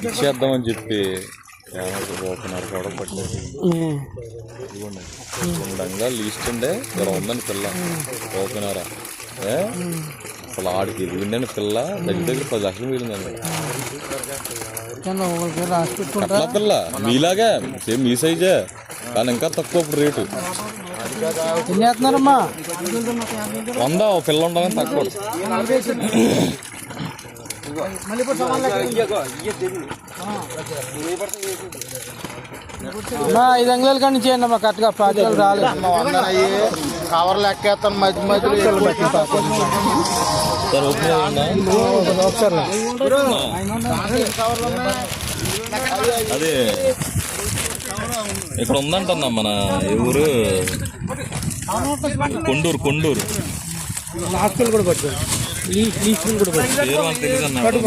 ఇచ్చేద్దామని చెప్పి పోతున్నారు కూడా పట్టలేదు ఉండంగా లీస్ట్ ఉండే ఇక్కడ ఉందని పిల్ల. పోతున్నారా అసలు ఆడికి ఎదిగిందని పిల్ల. దగ్గర దగ్గర పది లక్షలు మిగిలిందండి కట్ల పిల్ల. మీలాగే సేమ్ మీ సైజే కానీ ఇంకా తక్కువ ఇప్పుడు రేటు. వంద పిల్ల ఉండగానే తక్కువ. ఐదు అంగుళాల కానీ చేయండి అమ్మా కరెక్ట్గా పాతికలు రాలేదు. వందనయ్యి కవర్లు ఎక్కేస్తాను మధ్య మధ్యలో? ఒకసారి అదే ఇక్కడ ఉందంటున్నా మన ఏ ఊరు. కొండూరు కొండూరు. లాస్టులు కూడా పట్టు లీస్ట్ లీస్టులు కూడా పట్టు